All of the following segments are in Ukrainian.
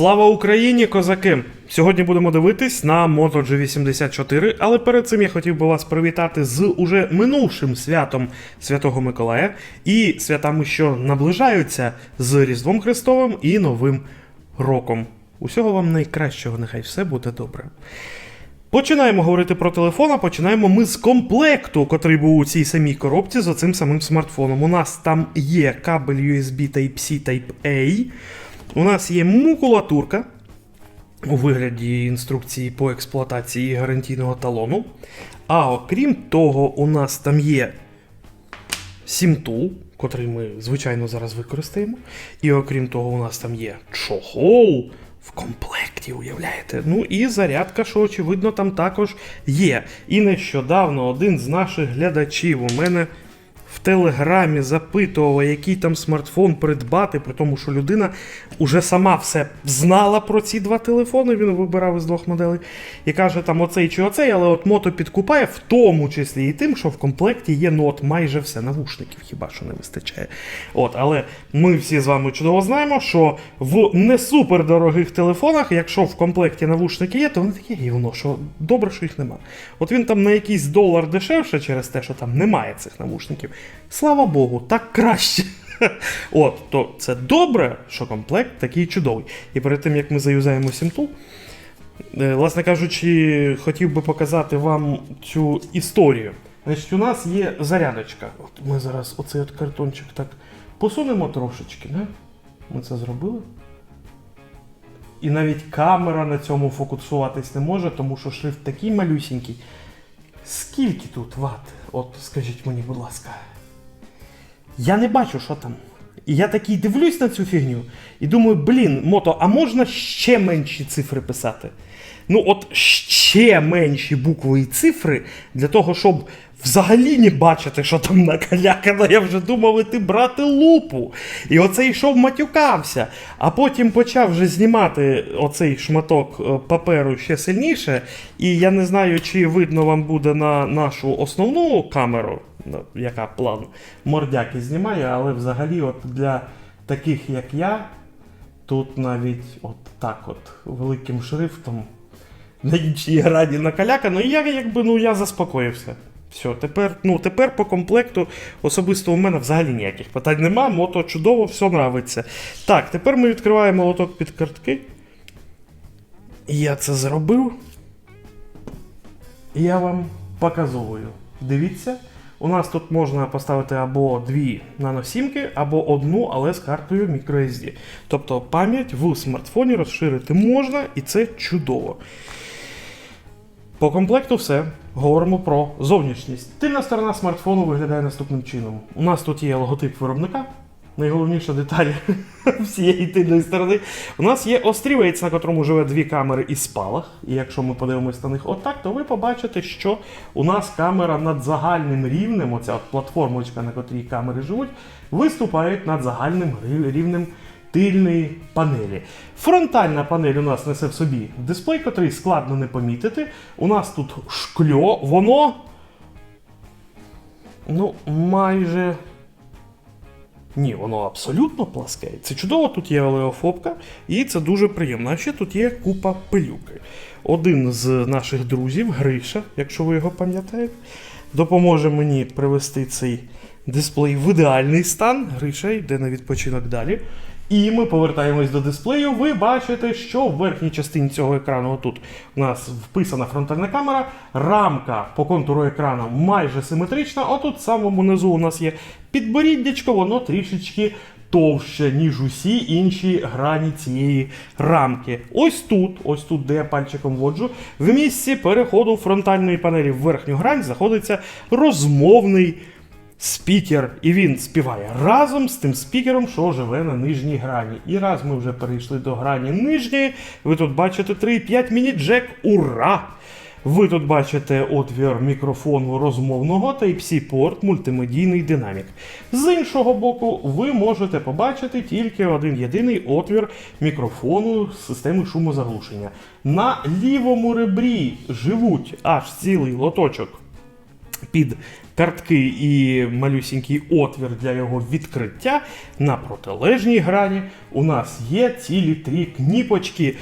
Слава Україні, козаки! Сьогодні будемо дивитись на Moto G84, але перед цим я хотів би вас привітати з уже минувшим святом Святого Миколая і святами, що наближаються з Різдвом Христовим і Новим роком. Усього вам найкращого, нехай все буде добре. Починаємо говорити про телефон, а починаємо ми з комплекту, котрий був у цій самій коробці з оцим самим смартфоном. У нас там є кабель USB Type-C Type-A. У нас є макулатурка у вигляді інструкції по експлуатації гарантійного талону. А окрім того, у нас там є сімтул, котрий ми, звичайно, зараз використаємо. І окрім того, у нас там є чохол в комплекті, уявляєте? Ну і зарядка, що очевидно, там також є. І нещодавно один з наших глядачів у мене в телеграмі запитував, який там смартфон придбати, при тому, що людина уже сама все знала про ці два телефони. Він вибирав із двох моделей і каже, там оцей чи оцей, але от мото підкупає, в тому числі і тим, що в комплекті є ну майже все навушників, хіба що не вистачає. От, але ми всі з вами чудово знаємо, що в не супердорогих телефонах, якщо в комплекті навушники є, то вони такі гівно, що добре, що їх нема. От він там на якийсь долар дешевше через те, що там немає цих навушників. Слава Богу, так краще. От, то це добре, що комплект такий чудовий. І перед тим як ми заюзаємо сімту, е, власне кажучи, хотів би показати вам цю історію. Значить, у нас є зарядочка. От ми зараз оцей от картончик так посунемо трошечки, не? Ми це зробили. І навіть камера на цьому фокусуватись не може, тому що шрифт такий малюсінький. Скільки тут ват? От скажіть мені, будь ласка. Я не бачу, що там. І я такий дивлюсь на цю фігню і думаю, блін, мото, а можна ще менші цифри писати? Ну, от ще менші букви і цифри для того, щоб взагалі не бачити, що там накалякано. Я вже думав іти брати лупу. І оце йшов матюкався. А потім почав вже знімати оцей шматок е, паперу ще сильніше. І я не знаю, чи видно вам буде на нашу основну камеру, ну, яка план мордяки знімає, але взагалі, от для таких, як я, тут навіть от так от великим шрифтом на іншій грані накалякано, і я якби ну я заспокоївся. Все, тепер, ну, тепер по комплекту особисто у мене взагалі ніяких питань нема, мото чудово, все нравиться. Так, тепер ми відкриваємо лоток під картки. Я це зробив. Я вам показовую. Дивіться, у нас тут можна поставити або дві наносімки, або одну, але з картою microSD. Тобто пам'ять в смартфоні розширити можна, і це чудово. По комплекту все. Говоримо про зовнішність. Тильна сторона смартфону виглядає наступним чином. У нас тут є логотип виробника. Найголовніша деталь всієї тильної сторони. У нас є острівець, на котрому живе дві камери і спалах. І якщо ми подивимось на них отак, то ви побачите, що у нас камера над загальним рівнем, оця от платформочка, на котрій камери живуть, виступають над загальним рівнем тильної панелі. Фронтальна панель у нас несе в собі дисплей, котрий складно не помітити. У нас тут шкльо, воно. Ну, майже. Ні, воно абсолютно пласке. Це чудово, тут є олеофобка, і це дуже приємно. А ще тут є купа пилюки. Один з наших друзів, Гриша, якщо ви його пам'ятаєте, допоможе мені привести цей дисплей в ідеальний стан. Гриша йде на відпочинок далі. І ми повертаємось до дисплею. Ви бачите, що в верхній частині цього екрану тут у нас вписана фронтальна камера. Рамка по контуру екрану майже симетрична. Отут в самому низу у нас є підборіддячко, воно трішечки товще, ніж усі інші грані цієї рамки. Ось тут, ось тут, де я пальчиком воджу, в місці переходу фронтальної панелі в верхню грань знаходиться розмовний спікер, і він співає разом з тим спікером, що живе на нижній грані. І раз ми вже перейшли до грані нижньої, ви тут бачите 3,5 міні-джек. Ура! Ви тут бачите отвір мікрофону розмовного Type-C порт мультимедійний динамік. З іншого боку, ви можете побачити тільки один єдиний отвір мікрофону з системи шумозаглушення. На лівому ребрі живуть аж цілий лоточок під картки і малюсінький отвір для його відкриття. На протилежній грані у нас є цілі три кніпочки,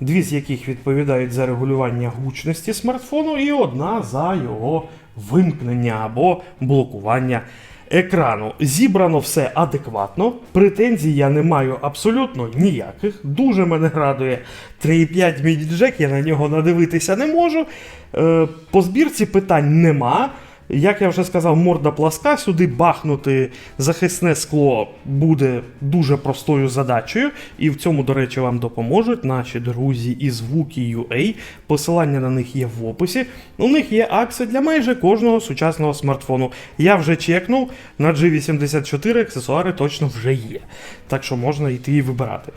дві з яких відповідають за регулювання гучності смартфону, і одна за його вимкнення або блокування екрану. Зібрано все адекватно. Претензій я не маю абсолютно ніяких. Дуже мене радує 3,5 міні-джек, я на нього надивитися не можу. Е, По збірці питань нема. Як я вже сказав, морда пласка, сюди бахнути захисне скло буде дуже простою задачею, і в цьому, до речі, вам допоможуть наші друзі із Wookie.ua. Посилання на них є в описі. У них є акції для майже кожного сучасного смартфону. Я вже чекнув, на G84 аксесуари точно вже є. Так що можна йти і вибирати.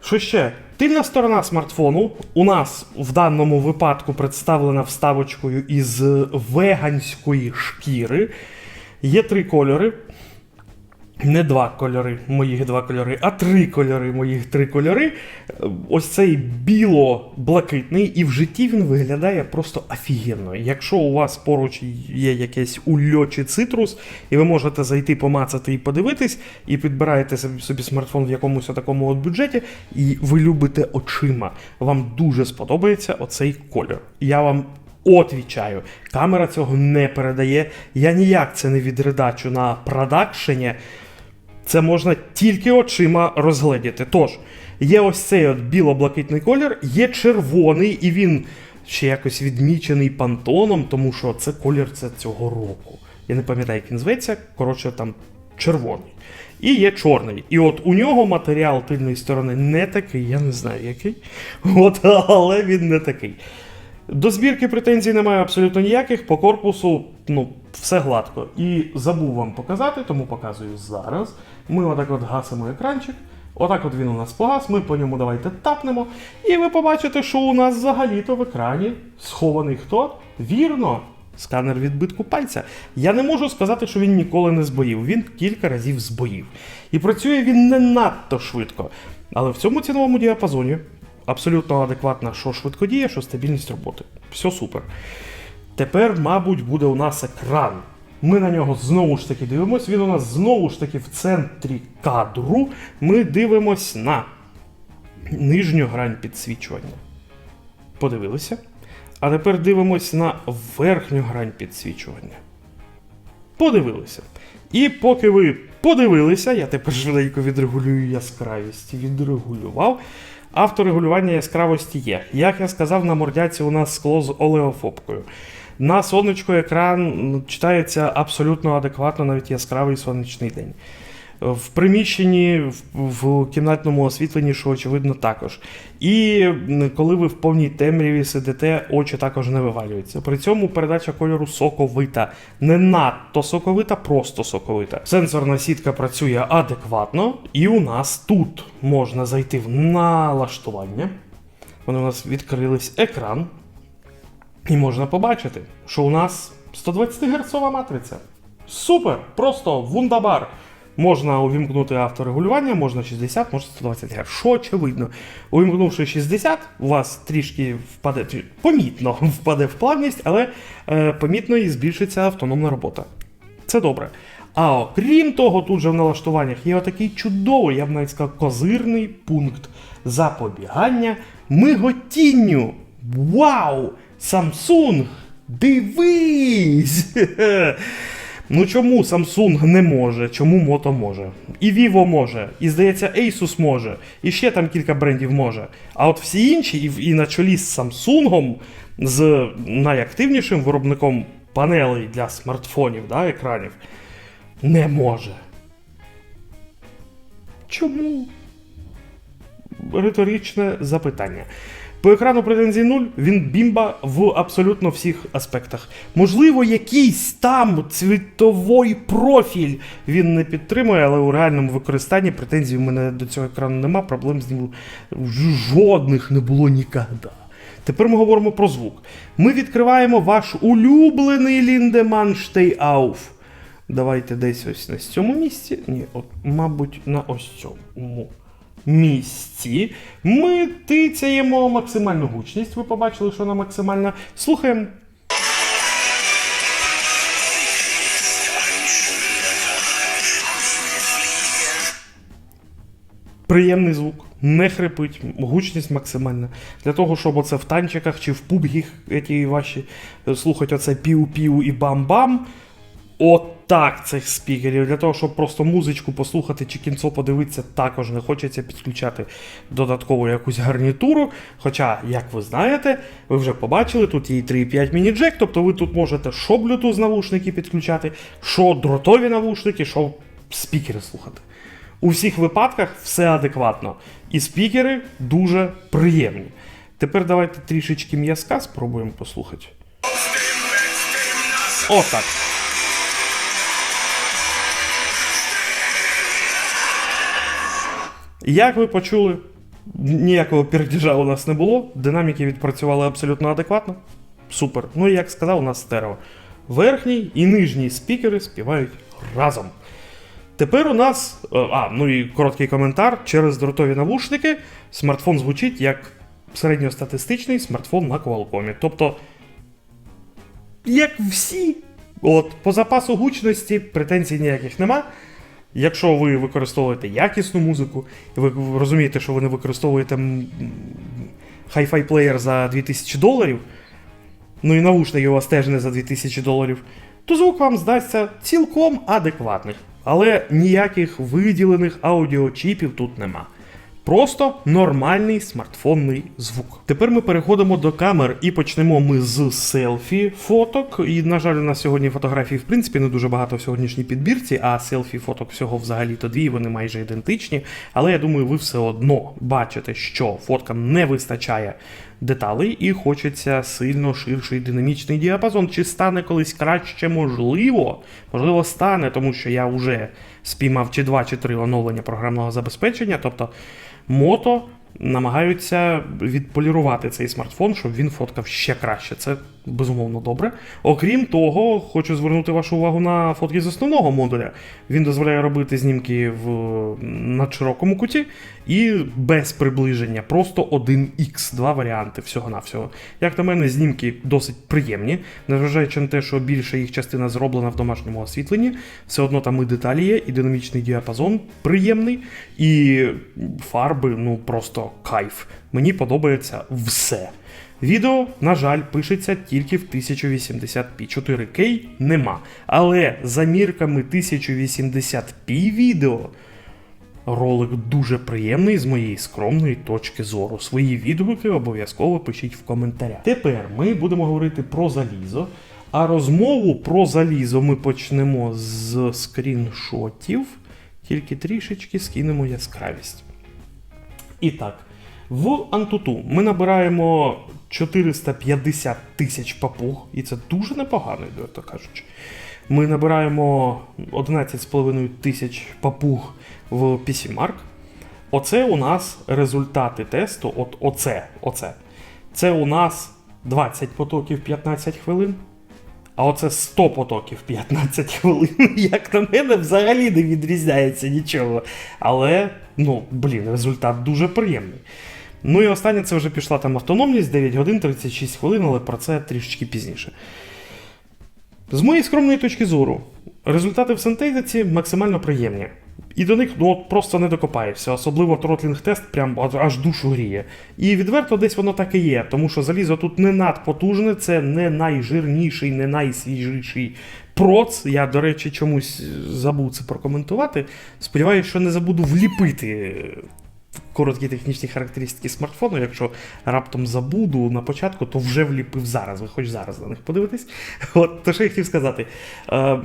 Що ще? Тильна сторона смартфону у нас в даному випадку представлена вставочкою із веганської шкіри. Є три кольори. Не два кольори, моїх два кольори, а три кольори, моїх три кольори. Ось цей біло-блакитний, і в житті він виглядає просто офігенно. Якщо у вас поруч є якийсь ульочий цитрус, і ви можете зайти помацати і подивитись, і підбираєте собі, смартфон в якомусь такому от бюджеті, і ви любите очима. Вам дуже сподобається оцей колір. Я вам Отвічаю, камера цього не передає. Я ніяк це не відредачу на продакшені. Це можна тільки очима розгледіти. Тож, є ось цей от біло-блакитний колір, є червоний, і він ще якось відмічений пантоном, тому що це колір це цього року. Я не пам'ятаю, як він зветься, коротше, там червоний. І є чорний. І от у нього матеріал тильної сторони не такий, я не знаю який. От, але він не такий. До збірки претензій немає абсолютно ніяких. По корпусу ну, все гладко. І забув вам показати, тому показую зараз. Ми отак от гасимо екранчик. Отак от він у нас погас, ми по ньому давайте тапнемо. І ви побачите, що у нас взагалі-то в екрані схований хто? Вірно, сканер відбитку пальця. Я не можу сказати, що він ніколи не збоїв. Він кілька разів збоїв. І працює він не надто швидко. Але в цьому ціновому діапазоні абсолютно адекватна, що швидкодія, що стабільність роботи. Все супер. Тепер, мабуть, буде у нас екран. Ми на нього знову ж таки дивимося. Він у нас знову ж таки в центрі кадру. Ми дивимось на нижню грань підсвічування. Подивилися. А тепер дивимось на верхню грань підсвічування. Подивилися. І поки ви подивилися, я тепер швиденько відрегулюю яскравість. Відрегулював. Авторегулювання яскравості є. Як я сказав, на мордяці у нас скло з олеофобкою. На сонечко екран читається абсолютно адекватно, навіть яскравий сонячний день. В приміщенні, в, в кімнатному освітленні, що очевидно, також. І коли ви в повній темряві сидите, очі також не вивалюються. При цьому передача кольору соковита. Не надто соковита, просто соковита. Сенсорна сітка працює адекватно, і у нас тут можна зайти в налаштування. Вони у нас відкрились екран. І можна побачити, що у нас 120 Гц матриця. Супер! Просто вундабар! Можна увімкнути авторегулювання, можна 60, можна 120 Гц. Що очевидно. Увімкнувши 60, у вас трішки впаде, помітно впаде в плавність, але е, помітно і збільшиться автономна робота. Це добре. А окрім того, тут же в налаштуваннях є отакий чудовий, я б навіть сказав, козирний пункт запобігання миготінню. Вау! Samsung! Дивись! Ну чому Samsung не може, чому Moto може? І Vivo може, і здається, Asus може, і ще там кілька брендів може. А от всі інші, і, і на чолі з Samsung, з найактивнішим виробником панелей для смартфонів, да, екранів, не може. Чому? Риторичне запитання. По екрану претензій 0 він бімба в абсолютно всіх аспектах. Можливо, якийсь там цвітовий профіль він не підтримує, але у реальному використанні претензій у мене до цього екрану нема, проблем з ним жодних не було ніколи. Тепер ми говоримо про звук. Ми відкриваємо ваш улюблений Ліндеман Штейауф. Давайте десь ось на цьому місці. Ні, от, мабуть, на ось цьому місці. Ми тицяємо максимальну гучність. Ви побачили, що вона максимальна. Слухаємо. Приємний звук, не хрипить, гучність максимальна. Для того, щоб оце в танчиках чи в пубгі, які ваші е, слухати оце піу-піу і бам-бам. Отак цих спікерів. Для того, щоб просто музичку послухати чи кінцо подивитися, також не хочеться підключати додаткову якусь гарнітуру. Хоча, як ви знаєте, ви вже побачили, тут є і 3,5 міні-джек, тобто ви тут можете що Bluetooth навушники підключати, що дротові навушники, що спікери слухати. У всіх випадках все адекватно. І спікери дуже приємні. Тепер давайте трішечки м'язка спробуємо послухати. Отак. Як ви почули, ніякого пердіжа у нас не було. Динаміки відпрацювали абсолютно адекватно. Супер. Ну і як сказав, у нас стерео. Верхній і нижній спікери співають разом. Тепер у нас. е, А, ну і короткий коментар. Через дротові навушники смартфон звучить як середньостатистичний смартфон на Qualcomm. Тобто, як всі. От, по запасу гучності претензій ніяких нема. Якщо ви використовуєте якісну музику, і ви розумієте, що ви не використовуєте hi-fi плеєр за 2000 доларів, ну і наушники у вас теж не за 2000 доларів, то звук вам здасться цілком адекватний. Але ніяких виділених аудіочіпів тут нема. Просто нормальний смартфонний звук. Тепер ми переходимо до камер і почнемо ми з селфі фоток. І, на жаль, у нас сьогодні фотографій, в принципі, не дуже багато в сьогоднішній підбірці, а селфі фоток всього взагалі-то дві, вони майже ідентичні. Але я думаю, ви все одно бачите, що фоткам не вистачає деталей і хочеться сильно ширший динамічний діапазон. Чи стане колись краще? Можливо, можливо, стане, тому що я вже спіймав чи два, чи три оновлення програмного забезпечення. Тобто мото намагаються відполірувати цей смартфон, щоб він фоткав ще краще. Це безумовно добре. Окрім того, хочу звернути вашу увагу на фотки з основного модуля. Він дозволяє робити знімки в надширокому куті і без приближення. Просто 1х, два варіанти всього-навсього. Як на мене, знімки досить приємні, незважаючи на те, що більша їх частина зроблена в домашньому освітленні, все одно там і деталі є, і динамічний діапазон приємний, і фарби, ну просто кайф. Мені подобається все. Відео, на жаль, пишеться тільки в 1080p. 4К нема. Але за мірками 1080p відео ролик дуже приємний з моєї скромної точки зору. Свої відгуки обов'язково пишіть в коментарях. Тепер ми будемо говорити про залізо. А розмову про залізо ми почнемо з скріншотів, тільки трішечки скинемо яскравість. І так, в Антуту ми набираємо 450 тисяч папуг, і це дуже непогано, то кажучи. Ми набираємо 11,5 тисяч папуг в PCMark. Оце у нас результати тесту. От оце, оце. Це у нас 20 потоків 15 хвилин. А оце 100 потоків 15 хвилин. Як на мене, взагалі не відрізняється нічого. Але, ну, блін, результат дуже приємний. Ну і останнє це вже пішла там автономність 9 годин 36 хвилин, але про це трішечки пізніше. З моєї скромної точки зору, результати в синтетиці максимально приємні. І до них ну, от просто не докопаєшся, особливо тротлінг-тест прям аж- душу гріє. І відверто десь воно так і є, тому що залізо тут не надпотужне, це не найжирніший, не найсвіжіший проц. Я, до речі, чомусь забув це прокоментувати. Сподіваюся, що не забуду вліпити короткі технічні характеристики смартфону. Якщо раптом забуду на початку, то вже вліпив зараз. Ви хоч зараз на них подивитесь. От, то що я хотів сказати. Е,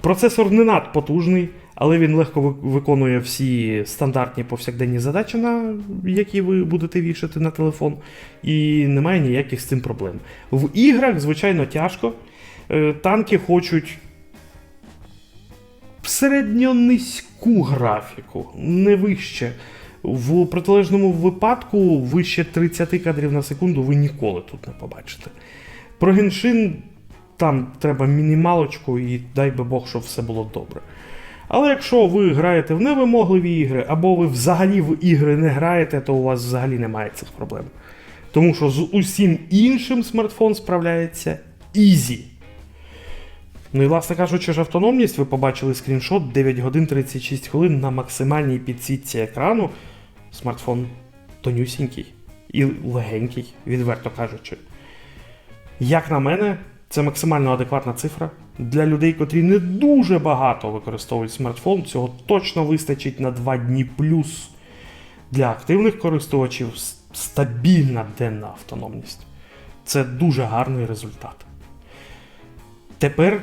процесор не надпотужний, але він легко виконує всі стандартні повсякденні задачі, на які ви будете вішати на телефон, і немає ніяких з цим проблем. В іграх, звичайно, тяжко. Е, Танки хочуть середньонизьку графіку, не вище. В протилежному випадку вище 30 кадрів на секунду ви ніколи тут не побачите. Про геншин там треба мінімалочку і дай би Бог, щоб все було добре. Але якщо ви граєте в невимогливі ігри, або ви взагалі в ігри не граєте, то у вас взагалі немає цих проблем. Тому що з усім іншим смартфон справляється ізі. Ну і власне кажучи ж, автономність, ви побачили скріншот 9 годин 36 хвилин на максимальній підсітці екрану. Смартфон тонюсінький і легенький, відверто кажучи. Як на мене, це максимально адекватна цифра. Для людей, котрі не дуже багато використовують смартфон, цього точно вистачить на 2 дні плюс. Для активних користувачів стабільна денна автономність. Це дуже гарний результат. Тепер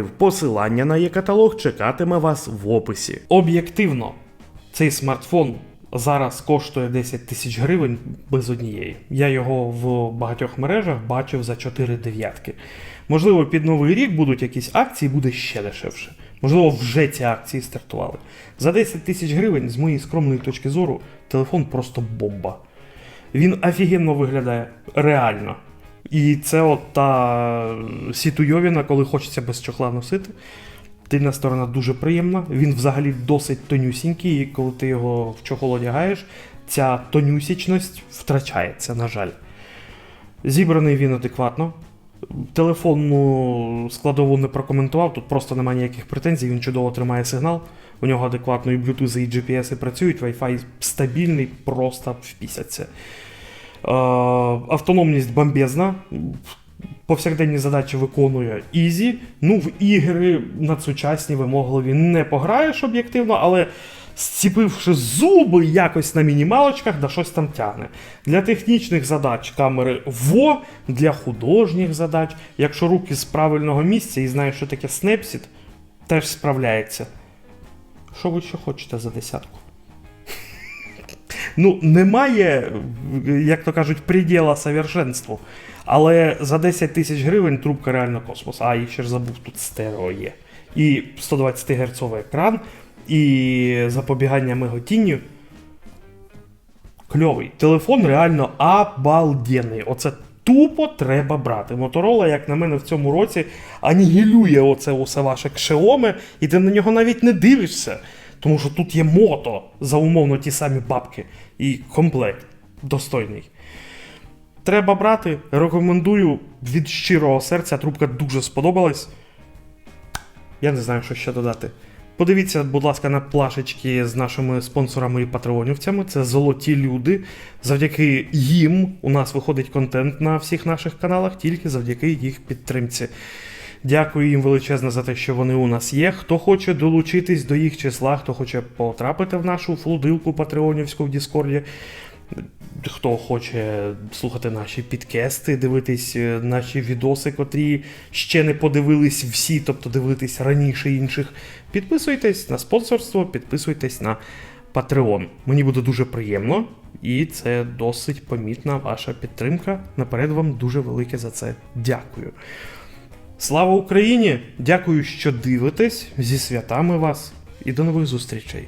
Посилання на є-каталог чекатиме вас в описі. Об'єктивно, цей смартфон зараз коштує 10 тисяч гривень без однієї. Я його в багатьох мережах бачив за 4 дев'ятки. Можливо, під новий рік будуть якісь акції, буде ще дешевше. Можливо, вже ці акції стартували. За 10 тисяч гривень, з моєї скромної точки зору, телефон просто бомба. Він офігенно виглядає реально. І це от та сітуйовіна, коли хочеться без чохла носити. Тильна сторона дуже приємна. Він взагалі досить тонюсінький, і коли ти його в чохол одягаєш, ця тонюсічність втрачається, на жаль. Зібраний він адекватно. Телефонну складову не прокоментував, тут просто немає ніяких претензій, він чудово тримає сигнал. У нього адекватно і Bluetooth, і GPS працюють, Wi-Fi стабільний, просто впісяться. Автономність бомбезна. Повсякденні задачі виконує Ізі. Ну, в ігри надсучасні, вимогливі не пограєш об'єктивно, але зціпивши зуби якось на мінімалочках, да щось там тягне. Для технічних задач камери ВО, для художніх задач, якщо руки з правильного місця і знаєш, що таке снепсіт, теж справляється. Що ви ще хочете за десятку? Ну, немає, як то кажуть, приділа совершенству. Але за 10 тисяч гривень трубка реально космос. А, і ще ж забув, тут стерео є. І 120 Гц екран, і запобігання миготінню. Кльовий. Телефон реально обалденний. Оце тупо треба брати. Моторола, як на мене, в цьому році анігілює оце усе ваше кшеоме, і ти на нього навіть не дивишся. Тому що тут є мото за умовно ті самі бабки і комплект достойний. Треба брати. Рекомендую від щирого серця. Трубка дуже сподобалась. Я не знаю, що ще додати. Подивіться, будь ласка, на плашечки з нашими спонсорами і патреонівцями. Це золоті люди. Завдяки їм у нас виходить контент на всіх наших каналах, тільки завдяки їх підтримці. Дякую їм величезно за те, що вони у нас є. Хто хоче долучитись до їх числа, хто хоче потрапити в нашу флудилку патреонівську в Діскорді. Хто хоче слухати наші підкести, дивитись е, наші відоси, котрі ще не подивились всі, тобто дивитись раніше інших. Підписуйтесь на спонсорство, підписуйтесь на Patreon. Мені буде дуже приємно, і це досить помітна ваша підтримка. Наперед вам дуже велике за це дякую. Слава Україні! Дякую, що дивитесь зі святами вас і до нових зустрічей!